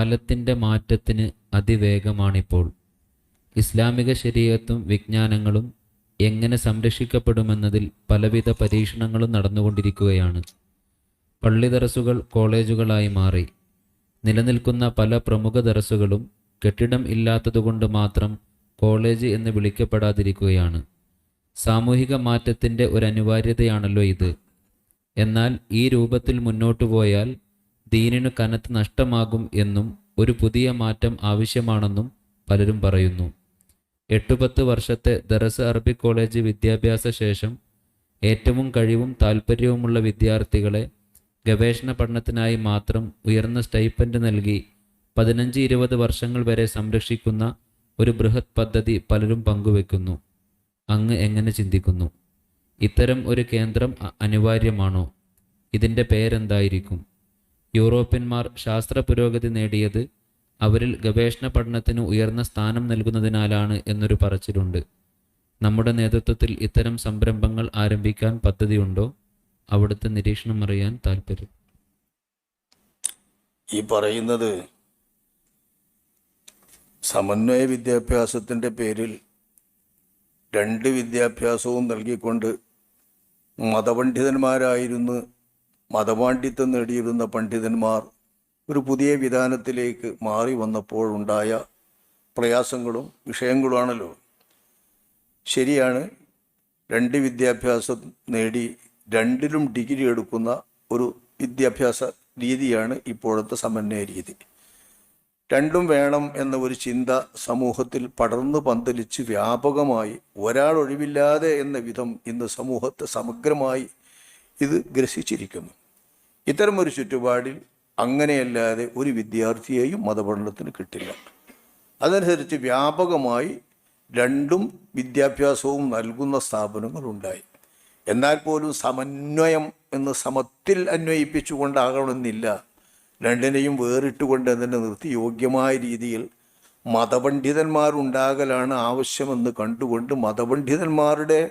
കാലത്തിന്റെ മാറ്റത്തിന് അതിവേഗമാണിപ്പോൾ. ഇസ്ലാമിക ശരീരത്തും വിജ്ഞാനങ്ങളും എങ്ങനെ സംരക്ഷിക്കപ്പെടുമെന്നതിൽ പലവിധ പരീക്ഷണങ്ങളും നടന്നുകൊണ്ടിരിക്കുകയാണ്. പള്ളി ദറസുകൾ കോളേജുകളായി മാറി. നിലനിൽക്കുന്ന പല പ്രമുഖ ദറസുകളും കെട്ടിടം ഇല്ലാത്തതുകൊണ്ട് മാത്രം കോളേജ് എന്ന് വിളിക്കപ്പെടാതിരിക്കുകയാണ്. സാമൂഹിക മാറ്റത്തിന്റെ ഒരു അനിവാര്യതയാണല്ലോ ഇത്. എന്നാൽ ഈ രൂപത്തിൽ മുന്നോട്ടു പോയാൽ ദീനിനു കനത്ത് നഷ്ടമാകും എന്നും ഒരു പുതിയ മാറ്റം ആവശ്യമാണെന്നും പലരും പറയുന്നു. എട്ടുപത്ത് വർഷത്തെ ദറസ് അറബി കോളേജ് വിദ്യാഭ്യാസ ശേഷം ഏറ്റവും കഴിവും താല്പര്യവുമുള്ള വിദ്യാർത്ഥികളെ ഗവേഷണ പഠനത്തിനായി മാത്രം ഉയർന്ന സ്റ്റൈപ്പൻഡ് നൽകി പതിനഞ്ച് ഇരുപത് വർഷങ്ങൾ വരെ സംരക്ഷിക്കുന്ന ഒരു ബൃഹത് പദ്ധതി പലരും പങ്കുവെക്കുന്നു. അങ്ങ് എങ്ങനെ ചിന്തിക്കുന്നു? ഇത്തരം ഒരു കേന്ദ്രം അനിവാര്യമാണോ? ഇതിന്റെ പേരെന്തായിരിക്കും? യൂറോപ്യന്മാർ ശാസ്ത്ര പുരോഗതി നേടിയത് അവരിൽ ഗവേഷണ പഠനത്തിന് ഉയർന്ന സ്ഥാനം നൽകുന്നതിനാലാണ് എന്നൊരു പറച്ചിലുണ്ട്. നമ്മുടെ നേതൃത്വത്തിൽ ഇത്തരം സംരംഭങ്ങൾ ആരംഭിക്കാൻ പദ്ധതിയുണ്ടോ? അവിടുത്തെ നിരീക്ഷണം അറിയാൻ താല്പര്യം ഈ പറയുന്നത് സമന്വയ വിദ്യാഭ്യാസത്തിന്റെ പേരിൽ രണ്ട് വിദ്യാഭ്യാസവും നൽകിക്കൊണ്ട് മതപണ്ഡിതന്മാരായിരുന്ന് മതപാണ്ഡിത്യം നേടിയിരുന്ന പണ്ഡിതന്മാർ ഒരു പുതിയ വിധാനത്തിലേക്ക് മാറി വന്നപ്പോഴുണ്ടായ പ്രയാസങ്ങളും വിഷയങ്ങളുമാണല്ലോ. ശരിയാണ് രണ്ട് വിദ്യാഭ്യാസം നേടി രണ്ടിലും ഡിഗ്രി എടുക്കുന്ന ഒരു വിദ്യാഭ്യാസ രീതിയാണ് ഇപ്പോഴത്തെ സമന്വയ രീതി. രണ്ടും വേണം എന്ന ഒരു ചിന്ത സമൂഹത്തിൽ പടർന്നു പന്തലിച്ച് വ്യാപകമായി ഒരാൾ ഒഴിവില്ലാതെ എന്ന വിധം ഇന്ന് സമൂഹത്തെ സമഗ്രമായി ഇത് ഗ്രസിച്ചിരിക്കുന്നു. ഇത്തരം ഒരു ചുറ്റുപാടിൽ അങ്ങനെയല്ലാതെ ഒരു വിദ്യാർത്ഥിയെയും മതപഠനത്തിന് കിട്ടില്ല. അതനുസരിച്ച് വ്യാപകമായി രണ്ടും വിദ്യാഭ്യാസവും നൽകുന്ന സ്ഥാപനങ്ങളുണ്ടായി. എന്നാൽ പോലും സമന്വയം എന്ന് സമത്തിൽ അന്വയിപ്പിച്ചുകൊണ്ടാകണമെന്നില്ല. രണ്ടിനെയും വേറിട്ടുകൊണ്ട് അതിനെ നിർത്തി യോഗ്യമായ രീതിയിൽ മതപണ്ഡിതന്മാരുണ്ടാകലാണ് ആവശ്യമെന്ന് കണ്ടുകൊണ്ട് മതപണ്ഡിതന്മാരുടെ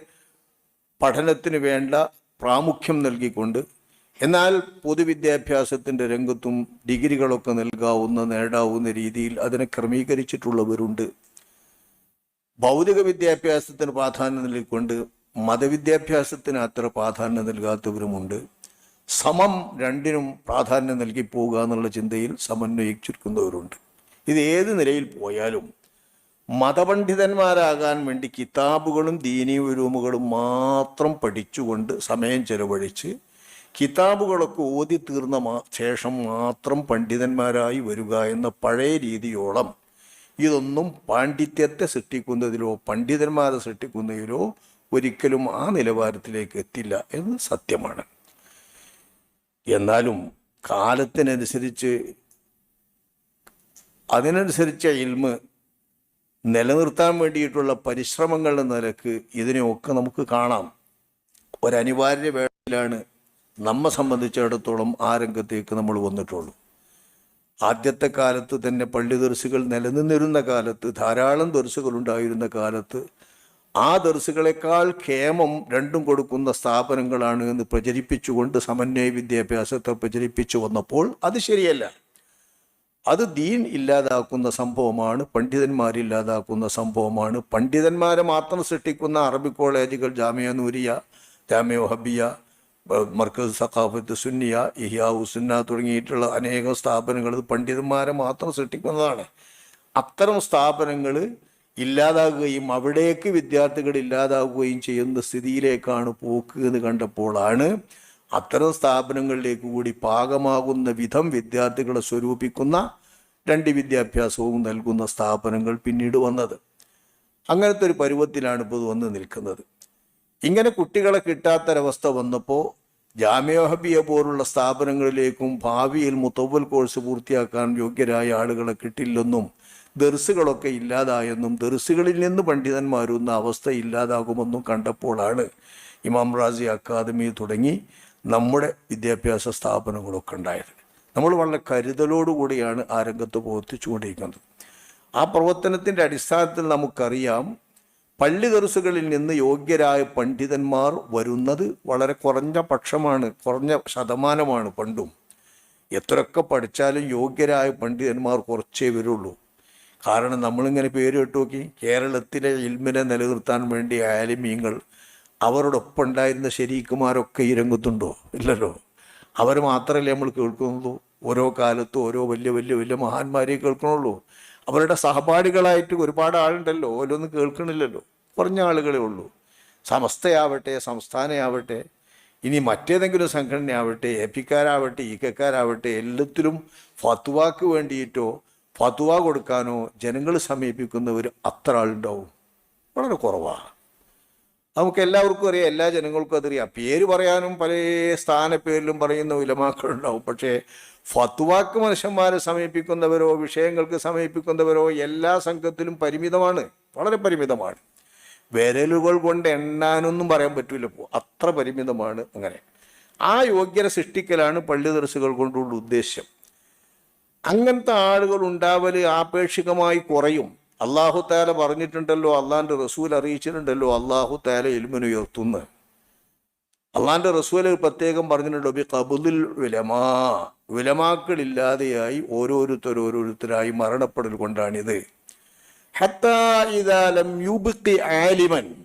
പഠനത്തിന് വേണ്ട പ്രാമുഖ്യം നൽകിക്കൊണ്ട് എന്നാൽ പൊതുവിദ്യാഭ്യാസത്തിന്റെ രംഗത്തും ഡിഗ്രികളൊക്കെ നൽകാവുന്ന നേടാവുന്ന രീതിയിൽ അതിനെ ക്രമീകരിച്ചിട്ടുള്ളവരുണ്ട്. ഭൗതിക വിദ്യാഭ്യാസത്തിന് പ്രാധാന്യം നൽകിക്കൊണ്ട് മതവിദ്യാഭ്യാസത്തിന് അത്ര പ്രാധാന്യം നൽകാത്തവരുമുണ്ട്. സമം രണ്ടിനും പ്രാധാന്യം നൽകി പോവുക എന്നുള്ള ചിന്തയിൽ സമന്വയിച്ചിരിക്കുന്നവരുണ്ട്. ഇത് ഏത് നിലയിൽ പോയാലും മതപണ്ഡിതന്മാരാകാൻ വേണ്ടി കിതാബുകളും ദീനീ രൂമുകളും മാത്രം പഠിച്ചുകൊണ്ട് സമയം ചെലവഴിച്ച് കിതാബുകളൊക്കെ ഓതി തീർന്ന ശേഷം മാത്രം പണ്ഡിതന്മാരായി വരിക എന്ന പഴയ രീതിയോളം ഇതൊന്നും പാണ്ഡിത്യത്തെ സൃഷ്ടിക്കുന്നതിലോ പണ്ഡിതന്മാരെ സൃഷ്ടിക്കുന്നതിലോ ഒരിക്കലും ആ നിലവാരത്തിലേക്ക് എത്തില്ല എന്ന് സത്യമാണ്. എന്നാലും കാലത്തിനനുസരിച്ച് അതിനനുസരിച്ച ഇൽമ് നിലനിർത്താൻ വേണ്ടിയിട്ടുള്ള പരിശ്രമങ്ങളുടെ നിരക്ക് ഇതിനെയൊക്കെ നമുക്ക് കാണാം. ഒരനിവാര്യ വേളയിലാണ് നമ്മെ സംബന്ധിച്ചിടത്തോളം ആ രംഗത്തേക്ക് നമ്മൾ വന്നിട്ടുള്ളൂ. ആദ്യത്തെ കാലത്ത് തന്നെ പള്ളി ദർസുകൾ നിലനിന്നിരുന്ന കാലത്ത് ധാരാളം ദർശികൾ ഉണ്ടായിരുന്ന കാലത്ത് ആ ദർസുകളെക്കാൾ ക്ഷേമം രണ്ടും കൊടുക്കുന്ന സ്ഥാപനങ്ങളാണ് എന്ന് പ്രചരിപ്പിച്ചുകൊണ്ട് സമന്വയ വിദ്യാഭ്യാസത്തെ പ്രചരിപ്പിച്ചു വന്നപ്പോൾ അത് ശരിയല്ല. അത് ദീൻ ഇല്ലാതാക്കുന്ന സംഭവമാണ് പണ്ഡിതന്മാരില്ലാതാക്കുന്ന സംഭവമാണ്. പണ്ഡിതന്മാരെ മാത്രം സൃഷ്ടിക്കുന്ന അറബി കോളേജുകൾ ജാമ്യ നൂരിയ ജാമ്യ ഹബിയ മർക്കസ് സഖാഫത്ത് സുന്നിയ ഇഹിയ ഉസുന്ന തുടങ്ങിയിട്ടുള്ള അനേകം സ്ഥാപനങ്ങൾ പണ്ഡിതന്മാരെ മാത്രം സൃഷ്ടിക്കുന്നതാണ്. അത്തരം സ്ഥാപനങ്ങൾ ഇല്ലാതാകുകയും അവിടേക്ക് വിദ്യാർത്ഥികൾ ഇല്ലാതാകുകയും ചെയ്യുന്ന സ്ഥിതിയിലേക്കാണ് പോക്ക് എന്ന് കണ്ടപ്പോഴാണ് അത്തരം സ്ഥാപനങ്ങളിലേക്ക് കൂടി പാകമാകുന്ന വിധം വിദ്യാർത്ഥികളെ സ്വരൂപിക്കുന്ന രണ്ട് വിദ്യാഭ്യാസവും നൽകുന്ന സ്ഥാപനങ്ങൾ പിന്നീട് വന്നത്. അങ്ങനത്തെ ഒരു പരുവത്തിലാണ് ഇപ്പോൾ വന്ന് നിൽക്കുന്നത്. ഇങ്ങനെ കുട്ടികളെ കിട്ടാത്തൊരവസ്ഥ വന്നപ്പോൾ ജാമ്യഹബിയ പോലുള്ള സ്ഥാപനങ്ങളിലേക്കും ഭാവിയിൽ മുത്തവൽ കോഴ്സ് പൂർത്തിയാക്കാൻ യോഗ്യരായ ആളുകളെ കിട്ടില്ലെന്നും ദർസുകളൊക്കെ ഇല്ലാതായെന്നും ദർസുകളിൽ നിന്ന് പണ്ഡിതന്മാരുന്ന അവസ്ഥ ഇല്ലാതാകുമെന്നും കണ്ടപ്പോഴാണ് ഇമാം റാസി അക്കാദമി തുടങ്ങി നമ്മുടെ വിദ്യാഭ്യാസ സ്ഥാപനങ്ങളൊക്കെ ഉണ്ടായത്. നമ്മൾ വളരെ കരുതലോടുകൂടിയാണ് ആ രംഗത്ത് പ്രവർത്തിച്ചുകൊണ്ടിരിക്കുന്നത്. ആ പ്രവർത്തനത്തിന്റെ അടിസ്ഥാനത്തിൽ നമുക്കറിയാം പള്ളി ദർസുകളിൽ നിന്ന് യോഗ്യരായ പണ്ഡിതന്മാർ വരുന്നത് വളരെ കുറഞ്ഞ പക്ഷമാണ് കുറഞ്ഞ ശതമാനമാണ് പണ്ടും. എത്രയൊക്കെ പഠിച്ചാലും യോഗ്യരായ പണ്ഡിതന്മാർ കുറച്ചേ വരുള്ളൂ. കാരണം നമ്മളിങ്ങനെ പേര് കേട്ട് നോക്കി കേരളത്തിലെ ഇൽമിനെ നിലനിർത്താൻ വേണ്ടി ആലിമീങ്ങൾ അവരോടൊപ്പം ഉണ്ടായിരുന്ന ശരീക്കുമാരൊക്കെ ഈ രംഗത്തുണ്ടോ ഇല്ലല്ലോ. അവർ മാത്രമല്ലേ നമ്മൾ കേൾക്കുന്നുള്ളൂ? ഓരോ കാലത്തും ഓരോ വലിയ വലിയ വലിയ മഹാന്മാരെ കേൾക്കണുള്ളൂ. അവരുടെ സഹപാഠികളായിട്ട് ഒരുപാട് ആളുണ്ടല്ലോ ഓരോന്നും കേൾക്കണില്ലല്ലോ. കുറഞ്ഞ ആളുകളേ ഉള്ളൂ. സമസ്തയാവട്ടെ സംസ്ഥാനയാവട്ടെ ഇനി മറ്റേതെങ്കിലും സംഘടനയാവട്ടെ എ പിക്കാരാവട്ടെ ഈക്കക്കാരാവട്ടെ എല്ലാത്തിലും ഫത്വാക്ക് വേണ്ടിയിട്ടോ ഫത്വ കൊടുക്കാനോ ജനങ്ങൾ സമീപിക്കുന്നവർ അത്ര ആളുണ്ടാവും. വളരെ കുറവാണ്. നമുക്ക് എല്ലാവർക്കും അറിയാം എല്ലാ ജനങ്ങൾക്കും അതറിയാം. പേര് പറയാനും പല സ്ഥാനപ്പേരിലും പറയുന്ന ഉലമാക്കളുണ്ടാവും. പക്ഷേ ഫത്വാക്ക് മനുഷ്യന്മാരെ സമീപിക്കുന്നവരോ വിഷയങ്ങൾക്ക് സമീപിക്കുന്നവരോ എല്ലാ സംഘത്തിലും പരിമിതമാണ്. വളരെ പരിമിതമാണ്. വിരലുകൾ കൊണ്ട് എണ്ണാനൊന്നും പറയാൻ പറ്റില്ല അത്ര പരിമിതമാണ് അങ്ങനെ. ആ യോഗ്യത സൃഷ്ടിക്കലാണ് പള്ളി ദർസുകൾ കൊണ്ടുള്ള ഉദ്ദേശ്യം അങ്ങനത്തെ ആളുകൾ ഉണ്ടാവൽ ആപേക്ഷികമായി കുറയും. അള്ളാഹു താല പറഞ്ഞിട്ടുണ്ടല്ലോ അള്ളാഹിന്റെ റസൂൽ അറിയിച്ചിട്ടുണ്ടല്ലോ അള്ളാഹു താല ഇൽമിനുയർത്തുന്നു അള്ളാഹിന്റെ റസൂൽ പ്രത്യേകം പറഞ്ഞിട്ടുണ്ടോ ബി കബുദിൽ വിലമാ വിലമാക്കളില്ലാതെയായി ഓരോരുത്തർ ഓരോരുത്തരായി മരണപ്പെടൽ കൊണ്ടാണിത്. ആലിമൻ.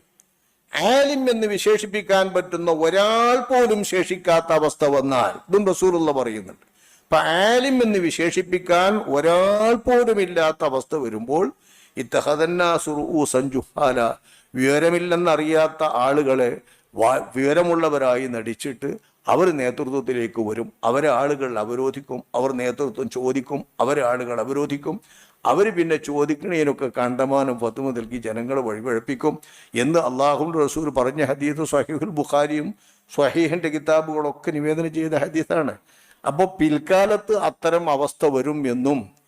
ആലിം എന്ന് വിശേഷിപ്പിക്കാൻ പറ്റുന്ന ഒരാൾ പോലും ശേഷിക്കാത്ത അവസ്ഥ വന്നാൽ ഇതും റസൂലുള്ള പറയുന്നുണ്ട്. അപ്പൊ ആലിം എന്ന് വിശേഷിപ്പിക്കാൻ ഒരാൾ പോലും ഇല്ലാത്ത അവസ്ഥ വരുമ്പോൾ ഇത്തഹദന്നാസുറുസഞ്ജുഹാല വിവരമില്ലെന്നറിയാത്ത ആളുകളെ വിവരമുള്ളവരായി നടിച്ചിട്ട് അവർ നേതൃത്വത്തിലേക്ക് വരും. അവരെ ആളുകൾ അവരോധിക്കും. അവർ നേതൃത്വം ചോദിക്കും. അവരെ ആളുകൾ അവരോധിക്കും. അവർ പിന്നെ ചോദിക്കണേനൊക്കെ കണ്ടമാനം ഫത്തുമ നൽകി ജനങ്ങളെ വഴിപഴപ്പിക്കും എന്ന് അള്ളാഹു റസൂൽ പറഞ്ഞ ഹദീസ് സ്വഹീഹുൽ ബുഖാരിയും സ്വഹീഹിന്റെ കിതാബുകളൊക്കെ നിവേദനം ചെയ്ത ഹദീസാണ്. അപ്പോൾ പിൽക്കാലത്ത് അത്തരം അവസ്ഥ വരും എന്നും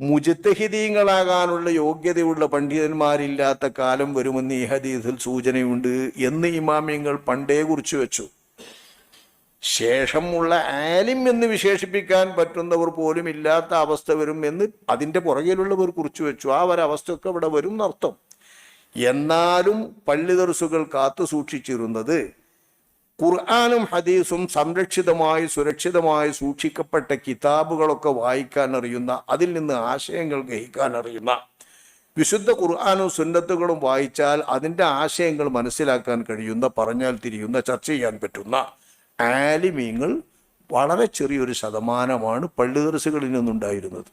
മുജത്തഹിദീങ്ങളാകാനുള്ള യോഗ്യതയുള്ള പണ്ഡിതന്മാരില്ലാത്ത കാലം വരുമെന്ന് ഈ ഹദീസിൽ സൂചനയുണ്ട് എന്ന് ഇമാമ്യങ്ങൾ പണ്ടേ കുറിച്ചു വെച്ചു. ശേഷമുള്ള ആലിം എന്ന് വിശേഷിപ്പിക്കാൻ പറ്റുന്നവർ പോലും ഇല്ലാത്ത അവസ്ഥ വരും എന്ന് അതിന്റെ പുറകിലുള്ളവർ കുറിച്ചു വെച്ചു. ആ ഒരവസ്ഥയൊക്കെ ഇവിടെ വരും എന്നർത്ഥം. എന്നാലും പള്ളി ദർസുകൾ കാത്തു സൂക്ഷിച്ചിരുന്നത് ഖുർആാനും ഹദീസും സംരക്ഷിതമായി സുരക്ഷിതമായി സൂക്ഷിക്കപ്പെട്ട കിതാബുകളൊക്കെ വായിക്കാൻ അറിയുന്ന അതിൽ നിന്ന് ആശയങ്ങൾ ഗ്രഹിക്കാൻ അറിയുന്ന. വിശുദ്ധ ഖുർആാനും സുന്നത്തുകളും വായിച്ചാൽ അതിന്റെ ആശയങ്ങൾ മനസ്സിലാക്കാൻ കഴിയുന്ന പറഞ്ഞാൽ തിരിയുന്ന ചർച്ച ചെയ്യാൻ പറ്റുന്ന ആലിമീങ്ങൾ വളരെ ചെറിയൊരു ശതമാനമാണ് പള്ളി ദർസുകളിൽ നിന്നുണ്ടായിരുന്നത്.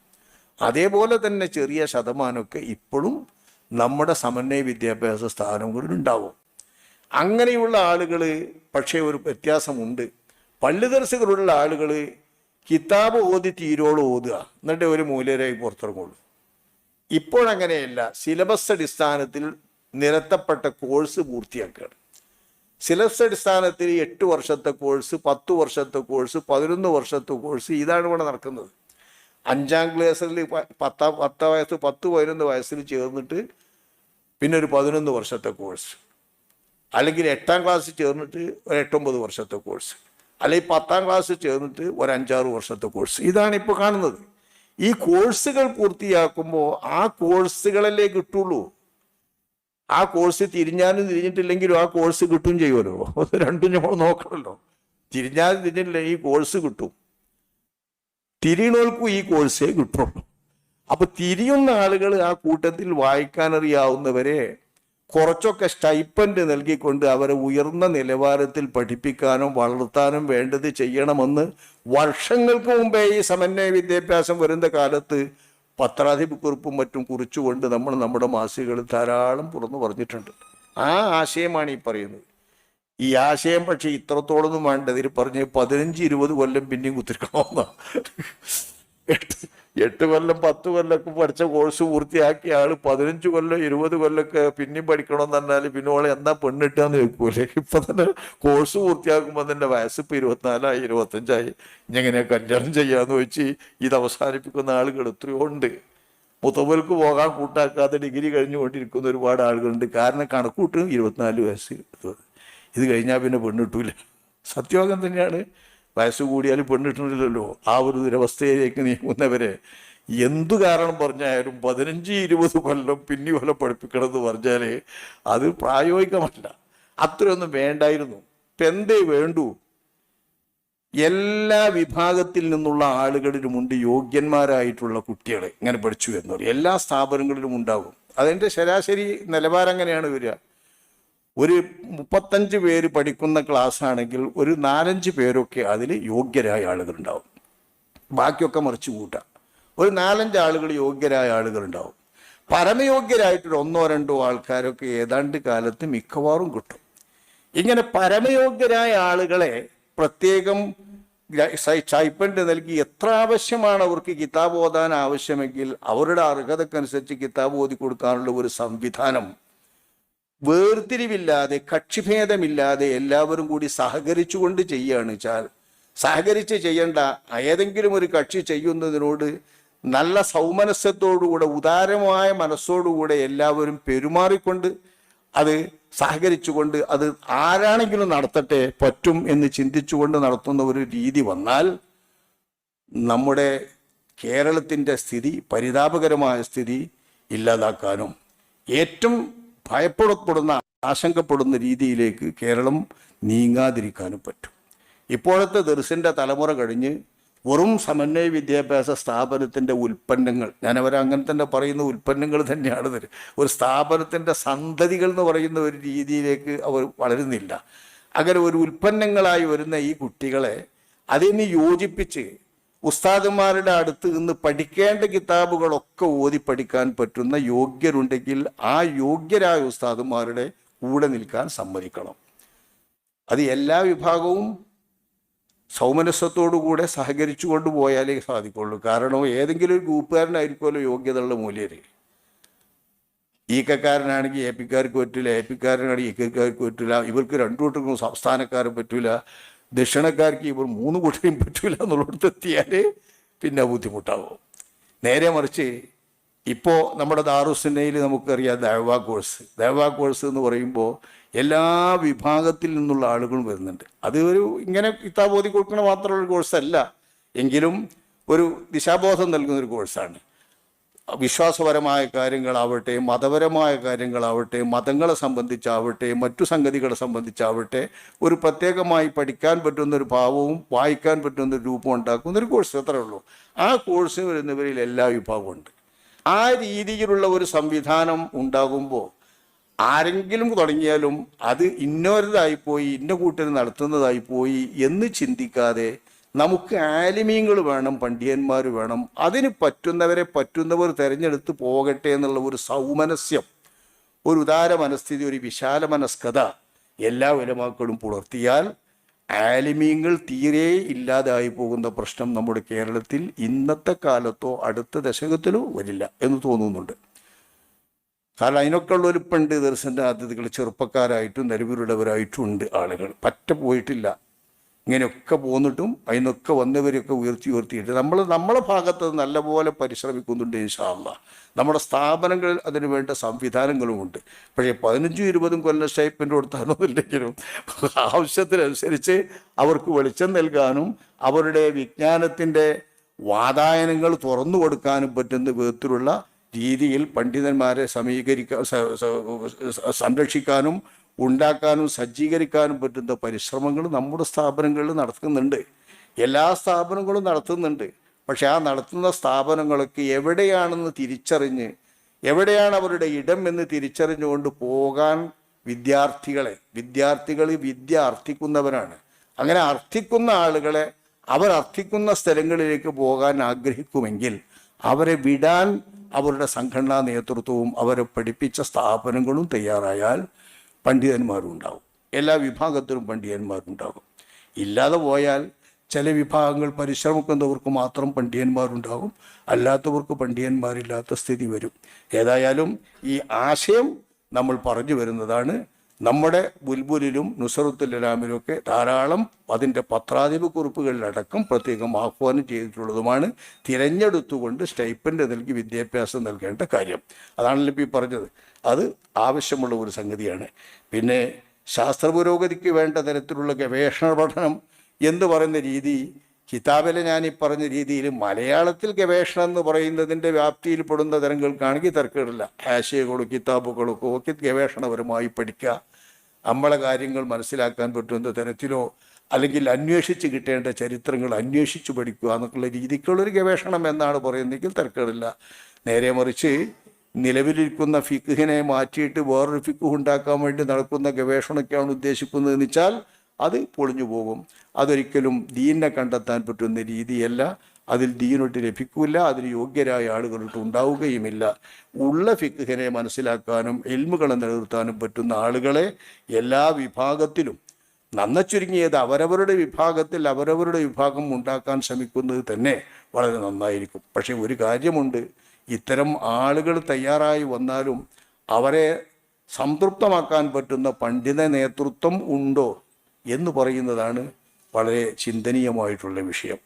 അതേപോലെ തന്നെ ചെറിയ ശതമാനമൊക്കെ ഇപ്പോഴും നമ്മുടെ സമന്വയ വിദ്യാഭ്യാസ സ്ഥാപനങ്ങളിൽ ഉണ്ടാവും അങ്ങനെയുള്ള ആളുകൾ പക്ഷേ ഒരു വ്യത്യാസമുണ്ട്. പള്ളി ദർശകരുള്ള ആളുകൾ കിതാബ് ഓതി തീരോളം ഓതുക. എന്നിട്ട് ഒരു മൂലരായി പുറത്തിറങ്ങുള്ളൂ. ഇപ്പോഴങ്ങനെയല്ല. സിലബസ് അടിസ്ഥാനത്തിൽ നിരത്തപ്പെട്ട കോഴ്സ് പൂർത്തിയാക്കുകയാണ്. സിലബസ് അടിസ്ഥാനത്തിൽ എട്ട് വർഷത്തെ കോഴ്സ് പത്ത് വർഷത്തെ കോഴ്സ് പതിനൊന്ന് വർഷത്തെ കോഴ്സ് ഇതാണ് ഇവിടെ നടക്കുന്നത്. അഞ്ചാം ക്ലാസ്സിൽ പത്താം പത്താം വയസ്സ് പത്ത് പതിനൊന്ന് വയസ്സിൽ ചേർന്നിട്ട് പിന്നെ ഒരു പതിനൊന്ന് വർഷത്തെ കോഴ്സ്. അല്ലെങ്കിൽ എട്ടാം ക്ലാസ് ചേർന്നിട്ട് ഒരു എട്ടൊമ്പത് വർഷത്തെ കോഴ്സ് അല്ലെങ്കിൽ പത്താം ക്ലാസ് ചേർന്നിട്ട് ഒരു അഞ്ചാറ് വർഷത്തെ കോഴ്സ് ഇതാണ് ഇപ്പോൾ കാണുന്നത്. ഈ കോഴ്സുകൾ പൂർത്തിയാക്കുമ്പോൾ ആ കോഴ്സുകളല്ലേ കിട്ടുള്ളൂ. ആ കോഴ്സ് തിരിഞ്ഞാലും തിരിഞ്ഞിട്ടില്ലെങ്കിലും ആ കോഴ്സ് കിട്ടും ചെയ്യുമല്ലോ. രണ്ടും നമ്മൾ നോക്കണമല്ലോ തിരിഞ്ഞാലും തിരിഞ്ഞിട്ടില്ല ഈ കോഴ്സ് കിട്ടും. തിരിയണോൾക്കും ഈ കോഴ്സേ കിട്ടുള്ളൂ. അപ്പൊ തിരിയുന്ന ആളുകൾ ആ കൂട്ടത്തിൽ വായിക്കാനറിയാവുന്നവരെ കുറച്ചൊക്കെ സ്റ്റൈപ്പൻഡ് നൽകിക്കൊണ്ട് അവരെ ഉയർന്ന നിലവാരത്തിൽ പഠിപ്പിക്കാനും വളർത്താനും വേണ്ടത് ചെയ്യണമെന്ന് വർഷങ്ങൾക്ക് മുമ്പേ ഈ സമന്വയ വിദ്യാഭ്യാസം വരുന്ന കാലത്ത് പത്രാധിപക്കുറിപ്പും മറ്റും കുറിച്ചുകൊണ്ട് നമ്മൾ നമ്മുടെ മാസികകളിൽ ധാരാളം തുറന്നു പറഞ്ഞിട്ടുണ്ട്. ആ ആശയമാണ് ഈ പറയുന്നത്. ഈ ആശയം പക്ഷേ ഇത്രത്തോളൊന്നും വേണ്ട. ഇതിൽ പറഞ്ഞ് പതിനഞ്ച് ഇരുപത് കൊല്ലം പിന്നെയും കുത്തിരിക്കണമെന്നാ എട്ട് കൊല്ലം പത്ത് കൊല്ലമൊക്കെ പഠിച്ച കോഴ്സ് പൂർത്തിയാക്കിയ ആൾ പതിനഞ്ച് കൊല്ലം ഇരുപത് കൊല്ലമൊക്കെ പിന്നെയും പഠിക്കണമെന്ന് പറഞ്ഞാൽ പിന്നെ ഓളെ എന്നാ പെണ്ണിട്ടാന്ന് ചോദിക്കൂലേ? ഇപ്പൊ തന്നെ കോഴ്സ് പൂർത്തിയാക്കുമ്പോൾ തന്നെ വയസ്സ് ഇപ്പൊ ഇരുപത്തിനാലായി ഇരുപത്തഞ്ചായി ഇനി എങ്ങനെ കല്യാണം ചെയ്യാന്ന് വെച്ച് ഇത് അവസാനിപ്പിക്കുന്ന ആളുകൾ എത്രയോ ഉണ്ട്. മുത്തവൽക്ക് പോകാൻ കൂട്ടാക്കാതെ ഡിഗ്രി കഴിഞ്ഞുകൊണ്ടിരിക്കുന്ന ഒരുപാട് ആളുകളുണ്ട്. കാരണം കണക്കൂട്ടും ഇരുപത്തിനാല് വയസ്സ്. ഇത് കഴിഞ്ഞാൽ പിന്നെ പെണ്ണിട്ടൂല. സത്യോഗം തന്നെയാണ്. വയസ്സ് കൂടിയാൽ പെണ്ണിട്ടില്ലല്ലോ ആ ഒരു ദുരവസ്ഥയിലേക്ക് നീങ്ങുന്നവരെ എന്തു കാരണം പറഞ്ഞാലും പതിനഞ്ച് ഇരുപത് കൊല്ലം പിന്നി കൊല്ലം പഠിപ്പിക്കണമെന്ന് പറഞ്ഞാൽ അത് പ്രായോഗികമല്ല. അത്രയൊന്നും വേണ്ടായിരുന്നു. ഇപ്പം എന്തേ വേണ്ടു? എല്ലാ വിഭാഗത്തിൽ നിന്നുള്ള ആളുകളിലുമുണ്ട് യോഗ്യന്മാരായിട്ടുള്ള കുട്ടികളെ. ഇങ്ങനെ പഠിച്ചു വരുന്നവർ എല്ലാ സ്ഥാപനങ്ങളിലും ഉണ്ടാകും. അതിന്റെ ശരാശരി നിലവാരം അങ്ങനെയാണ് വരിക? ഒരു മുപ്പത്തഞ്ച് പേര് പഠിക്കുന്ന ക്ലാസ് ആണെങ്കിൽ ഒരു നാലഞ്ച് പേരൊക്കെ അതിൽ യോഗ്യരായ ആളുകളുണ്ടാവും. ബാക്കിയൊക്കെ മറിച്ച് കൂട്ടാം. ഒരു നാലഞ്ച് ആളുകൾ യോഗ്യരായ ആളുകളുണ്ടാവും. പരമയോഗ്യരായിട്ടൊരു ഒന്നോ രണ്ടോ ആൾക്കാരൊക്കെ ഏതാണ്ട് കാലത്ത് മിക്കവാറും കിട്ടും. ഇങ്ങനെ പരമയോഗ്യരായ ആളുകളെ പ്രത്യേകം ചൈപ്പൻഡ് നൽകി എത്ര ആവശ്യമാണ് അവർക്ക് കിതാബ് ഓതാൻ ആവശ്യമെങ്കിൽ അവരുടെ അർഹതക്കനുസരിച്ച് കിതാബ് ഓതി കൊടുക്കാനുള്ള ഒരു സംവിധാനം വേർതിരിവില്ലാതെ കക്ഷിഭേദമില്ലാതെ എല്ലാവരും കൂടി സഹകരിച്ചുകൊണ്ട് ചെയ്യുകയാണ് വെച്ചാൽ സഹകരിച്ച് ചെയ്യേണ്ട ഏതെങ്കിലും ഒരു കക്ഷി ചെയ്യുന്നതിനോട് നല്ല സൗമനസ്യത്തോടുകൂടെ ഉദാരമായ മനസ്സോടുകൂടെ എല്ലാവരും പെരുമാറിക്കൊണ്ട് അത് സഹകരിച്ചുകൊണ്ട് അത് ആരാണെങ്കിലും നടത്തട്ടെ പറ്റും എന്ന് ചിന്തിച്ചുകൊണ്ട് നടത്തുന്ന ഒരു രീതി വന്നാൽ നമ്മുടെ കേരളത്തിന്റെ സ്ഥിതി പരിതാപകരമായ സ്ഥിതി ഇല്ലാതാക്കാനും ഏറ്റവും ഭയപ്പെടപ്പെടുന്ന ആശങ്കപ്പെടുന്ന രീതിയിലേക്ക് കേരളം നീങ്ങാതിരിക്കാനും പറ്റും. ഇപ്പോഴത്തെ ദർശന്റെ തലമുറ കഴിഞ്ഞ് വെറും സമന്വയ വിദ്യാഭ്യാസ സ്ഥാപനത്തിന്റെ ഉൽപ്പന്നങ്ങൾ ഞാൻ അവർ അങ്ങനെ തന്നെ പറയുന്ന ഉൽപ്പന്നങ്ങൾ തന്നെയാണ് ഇത് ഒരു സ്ഥാപനത്തിന്റെ സന്തതികൾ എന്ന് പറയുന്ന ഒരു രീതിയിലേക്ക് അവർ വളരുന്നില്ല. അങ്ങനെ ഒരു ഉൽപ്പന്നങ്ങളായി വരുന്ന ഈ കുട്ടികളെ അതിന് യോജിപ്പിച്ച് ഉസ്താദന്മാരുടെ അടുത്ത് നിന്ന് പഠിക്കേണ്ട കിതാബുകളൊക്കെ ഓതി പഠിക്കാൻ പറ്റുന്ന യോഗ്യരുണ്ടെങ്കിൽ ആ യോഗ്യരായ ഉസ്താദുമാരുടെ കൂടെ നിൽക്കാൻ സമ്മതിക്കണം. അത് എല്ലാ വിഭാഗവും സൗമനസ്വത്തോടുകൂടെ സഹകരിച്ചു കൊണ്ടുപോയാലേ സാധിക്കുള്ളൂ. കാരണം ഏതെങ്കിലും ഒരു ഗ്രൂപ്പുകാരനായിരിക്കുമല്ലോ യോഗ്യതയുള്ള മൂല്യര്. ഈക്കക്കാരനാണെങ്കിൽ എ പിക്കാർക്ക് പറ്റില്ല എ പിക്കാരനാണെങ്കിൽ ഈക്കക്കാർക്ക് പറ്റില്ല ഇവർക്ക് രണ്ടു കൂട്ടർക്കും സംസ്ഥാനക്കാരും പറ്റില്ല ദക്ഷിണക്കാർക്ക് ഇവർ മൂന്ന് കൂട്ടരെയും പറ്റൂല എന്നുള്ളിടത്ത് എത്തിയാൽ പിന്നെ ബുദ്ധിമുട്ടാവും. നേരെ മറിച്ച് ഇപ്പോൾ നമ്മുടെ ദാറുസിനയിൽ നമുക്കറിയാം ദേവാ കോഴ്സ്. ദേവാ കോഴ്സ് എന്ന് പറയുമ്പോൾ എല്ലാ വിഭാഗത്തിൽ നിന്നുള്ള ആളുകളും വരുന്നുണ്ട്. അത് ഒരു ഇങ്ങനെ ഇത്താബോധി കൊടുക്കുന്ന മാത്രമുള്ള കോഴ്സല്ല. എങ്കിലും ഒരു ദിശാബോധം നൽകുന്ന ഒരു കോഴ്സാണ്. വിശ്വാസപരമായ കാര്യങ്ങളാവട്ടെ മതപരമായ കാര്യങ്ങളാവട്ടെ മതങ്ങളെ സംബന്ധിച്ചാവട്ടെ മറ്റു സംഗതികളെ സംബന്ധിച്ചാവട്ടെ ഒരു പ്രത്യേകമായി പഠിക്കാൻ പറ്റുന്ന ഒരു ഭാവവും വായിക്കാൻ പറ്റുന്ന ഒരു രൂപം ഉണ്ടാക്കുന്ന ഒരു കോഴ്സ് അത്രേ ഉള്ളൂ. ആ കോഴ്സ് വരുന്നവരിൽ എല്ലാ വിഭാഗവും ഉണ്ട്. ആ രീതിയിലുള്ള ഒരു സംവിധാനം ഉണ്ടാകുമ്പോൾ ആരെങ്കിലും തുടങ്ങിയാലും അത് ഇന്നൊരിതായി പോയി ഇന്ന കൂട്ടർ നടത്തുന്നതായിപ്പോയി എന്ന് ചിന്തിക്കാതെ നമുക്ക് ആലിമീങ്ങൾ വേണം പണ്ഡിയന്മാർ വേണം. അതിന് പറ്റുന്നവരെ പറ്റുന്നവർ തിരഞ്ഞെടുത്ത് പോകട്ടെ എന്നുള്ള ഒരു സൗമനസ്യം ഒരു ഉദാര മനസ്ഥിതി ഒരു വിശാല മനസ്കത എല്ലാ ഉലമാക്കളും പുലർത്തിയാൽ ആലിമീങ്ങൾ തീരെ ഇല്ലാതായി പോകുന്ന പ്രശ്നം നമ്മുടെ കേരളത്തിൽ ഇന്നത്തെ കാലത്തോ അടുത്ത ദശകത്തിലോ വരില്ല എന്ന് തോന്നുന്നുണ്ട്. കാരണം അതിനൊക്കെ ഉള്ളൊരു പണ്ട് ദർശന്റെ അതിഥികൾ ചെറുപ്പക്കാരായിട്ടും നിലവിലുള്ളവരായിട്ടും ഉണ്ട് ആളുകൾ. പറ്റ പോയിട്ടില്ല. ഇങ്ങനെയൊക്കെ പോന്നിട്ടും അതിനൊക്കെ വന്നവരെയൊക്കെ ഉയർത്തി ഉയർത്തിയിട്ട് നമ്മൾ നമ്മളെ ഭാഗത്ത് നല്ലപോലെ പരിശ്രമിക്കുന്നുണ്ട് ഇൻഷാല്ല നമ്മുടെ സ്ഥാപനങ്ങളിൽ അതിന് വേണ്ട സംവിധാനങ്ങളുമുണ്ട്. പക്ഷേ പതിനഞ്ചും ഇരുപതും കൊല്ലം സ്റ്റൈപ്പിന്റെ കൊടുത്താണെന്നില്ലെങ്കിലും ആവശ്യത്തിനനുസരിച്ച് അവർക്ക് വെളിച്ചം നൽകാനും അവരുടെ വിജ്ഞാനത്തിന്റെ വാതായനങ്ങൾ തുറന്നു കൊടുക്കാനും പറ്റുന്ന വിധത്തിലുള്ള രീതിയിൽ പണ്ഡിതന്മാരെ സമീകരിക്കാൻ സംരക്ഷിക്കാനും ഉണ്ടാക്കാനും സജ്ജീകരിക്കാനും പറ്റുന്ന പരിശ്രമങ്ങൾ നമ്മുടെ സ്ഥാപനങ്ങളിൽ നടത്തുന്നുണ്ട്. എല്ലാ സ്ഥാപനങ്ങളും നടത്തുന്നുണ്ട്. പക്ഷെ ആ നടത്തുന്ന സ്ഥാപനങ്ങൾക്ക് എവിടെയാണെന്ന് തിരിച്ചറിഞ്ഞ് എവിടെയാണ് അവരുടെ ഇടം എന്ന് തിരിച്ചറിഞ്ഞുകൊണ്ട് പോകാൻ വിദ്യാർത്ഥികളെ വിദ്യാർത്ഥികൾ വിദ്യ അർത്ഥിക്കുന്നവരാണ്. അങ്ങനെ അർത്ഥിക്കുന്ന ആളുകളെ അവർ അർത്ഥിക്കുന്ന സ്ഥലങ്ങളിലേക്ക് പോകാൻ ആഗ്രഹിക്കുമെങ്കിൽ അവരെ വിടാൻ അവരുടെ സംഘടനാ നേതൃത്വവും അവരെ പഠിപ്പിച്ച സ്ഥാപനങ്ങളും തയ്യാറായാൽ പണ്ഡിതന്മാരും ഉണ്ടാകും എല്ലാ വിഭാഗത്തിലും പണ്ഡിതന്മാരുണ്ടാകും. ഇല്ലാതെ പോയാൽ ചില വിഭാഗങ്ങൾ പരിശ്രമിക്കുന്നവർക്ക് മാത്രം പണ്ഡിതന്മാരുണ്ടാകും. അല്ലാത്തവർക്ക് പണ്ഡിതന്മാരില്ലാത്ത സ്ഥിതി വരും. ഏതായാലും ഈ ആശയം നമ്മൾ പറഞ്ഞു വരുന്നതാണ് നമ്മുടെ ബുൽബുലിലും നുസറുത്തുല്ലാമിലും ഒക്കെ ധാരാളം അതിന്റെ പത്രാധിപ കുറിപ്പുകളിലടക്കം പ്രത്യേകം ആഹ്വാനം ചെയ്തിട്ടുള്ളതുമാണ് തിരഞ്ഞെടുത്തുകൊണ്ട് സ്റ്റൈപ്പന്റ് നൽകി വിദ്യാഭ്യാസം നൽകേണ്ട കാര്യം. അതാണല്ലോ ഇപ്പോൾ പറഞ്ഞത്. അത് ആവശ്യമുള്ള ഒരു സംഗതിയാണ്. പിന്നെ ശാസ്ത്ര പുരോഗതിക്ക് വേണ്ട തരത്തിലുള്ള ഗവേഷണ പഠനം എന്ന് പറയുന്ന രീതി കിതാബിലെ ഞാൻ ഈ പറഞ്ഞ രീതിയിൽ മലയാളത്തിൽ ഗവേഷണം എന്ന് പറയുന്നതിന്റെ വ്യാപ്തിയിൽ പെടുന്ന തരങ്ങൾക്കാണെങ്കിൽ തർക്കമില്ല. ആശയങ്ങളും കിതാബുകളും ഒക്കെ ഗവേഷണപരമായി പഠിക്കുക. നമ്മളെ കാര്യങ്ങൾ മനസ്സിലാക്കാൻ പറ്റുന്ന തരത്തിലോ അല്ലെങ്കിൽ അന്വേഷിച്ച് കിട്ടേണ്ട ചരിത്രങ്ങൾ അന്വേഷിച്ച് പഠിക്കുക എന്നൊക്കെയുള്ള രീതിക്കുള്ളൊരു ഗവേഷണം എന്നാണ് പറയുന്നതെങ്കിൽ തർക്കമില്ല. നേരെ മറിച്ച് നിലവിലിരിക്കുന്ന ഫിഖിനെ മാറ്റിയിട്ട് വേറൊരു ഫിഖ് ഉണ്ടാക്കാൻ വേണ്ടി നടക്കുന്ന ഗവേഷണമൊക്കെയാണ് ഉദ്ദേശിക്കുന്നതെന്ന് വെച്ചാൽ അത് പൊളിഞ്ഞു പോകും. അതൊരിക്കലും ദീനിനെ കണ്ടെത്താൻ പറ്റുന്ന രീതിയല്ല. അതിൽ ദീനൊട്ട് ലഭിക്കില്ല അതിന് യോഗ്യരായ ആളുകളൊട്ട് ഉണ്ടാവുകയുമില്ല. ഉള്ള ഫിഖിനെ മനസ്സിലാക്കാനും എൽമുകളെ നിലനിർത്താനും പറ്റുന്ന ആളുകളെ എല്ലാ വിഭാഗത്തിലും നന്ന ചുരുങ്ങിയത് അവരവരുടെ വിഭാഗത്തിൽ അവരവരുടെ വിഭാഗം ഉണ്ടാക്കാൻ ശ്രമിക്കുന്നത് തന്നെ വളരെ നന്നായിരിക്കും. പക്ഷേ ഒരു കാര്യമുണ്ട്. ഇത്തരം ആളുകൾ തയ്യാറായി വന്നാലും അവരെ സംതൃപ്തമാക്കാൻ പറ്റുന്ന പണ്ഡിത നേതൃത്വം ഉണ്ടോ? എന്ന് പറയുന്നതാണ് വളരെ ചിന്തനീയമായിട്ടുള്ള വിഷയം.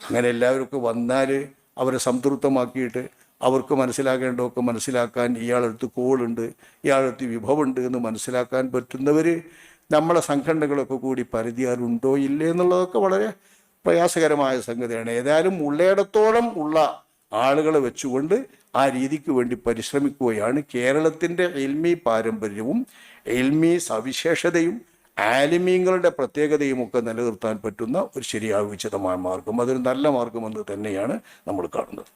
അങ്ങനെ എല്ലാവർക്കും വന്നാൽ അവരെ സംതൃപ്തമാക്കിയിട്ട് അവർക്ക് മനസ്സിലാക്കേണ്ടതൊക്കെ മനസ്സിലാക്കാൻ ഇയാളടുത്ത് കോളുണ്ട് ഇയാളടുത്ത് വിഭവമുണ്ട് എന്ന് മനസ്സിലാക്കാൻ പറ്റുന്നവർ നമ്മളെ സംഘടനകളൊക്കെ കൂടി പരിധിയാലുണ്ടോ ഇല്ലേ എന്നുള്ളതൊക്കെ വളരെ പ്രയാസകരമായ സംഗതിയാണ്. ഏതായാലും ഉള്ളയിടത്തോളം ഉള്ള ആളുകളെ വെച്ചുകൊണ്ട് ആ രീതിക്ക് വേണ്ടി പരിശ്രമിക്കുകയാണ് കേരളത്തിന്റെ എൽമി പാരമ്പര്യവും എൽമി സവിശേഷതയും ആലിമീങ്ങളുടെ പ്രത്യേകതയും ഒക്കെ നിലനിർത്താൻ പറ്റുന്ന ഒരു ശരിയായ ഉചിതമായ മാർഗം. അതൊരു നല്ല മാർഗമെന്ന് തന്നെയാണ് നമ്മൾ കാണുന്നത്.